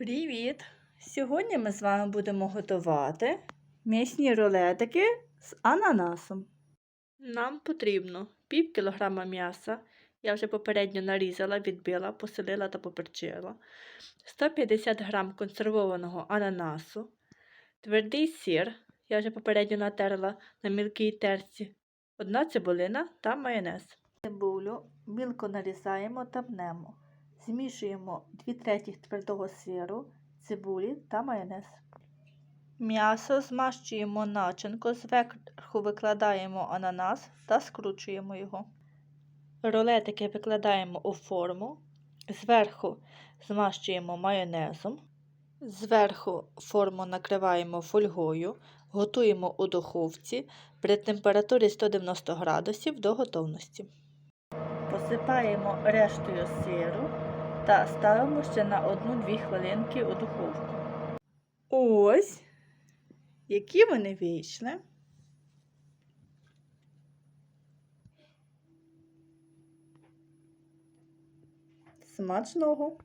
Привіт! Сьогодні ми з вами будемо готувати м'ясні рулетики з ананасом. Нам потрібно пів кілограма м'яса. Я вже попередньо нарізала, відбила, поселила та поперчила. 150 грам консервованого ананасу, твердий сир. Я вже попередньо натерла на мілкій терці. Одна цибулина та майонез. Цибулю мілко нарізаємо та пнемо. Змішуємо 2 третіх твердого сиру, цибулі та майонез. М'ясо змащуємо начинку, зверху викладаємо ананас та скручуємо його. Рулетики викладаємо у форму, зверху змащуємо майонезом, зверху форму накриваємо фольгою, готуємо у духовці при температурі 190 градусів до готовності. Посипаємо рештою сиру та ставимо ще на 1-2 хвилинки у духовку. Ось, які вони вийшли. Смачного!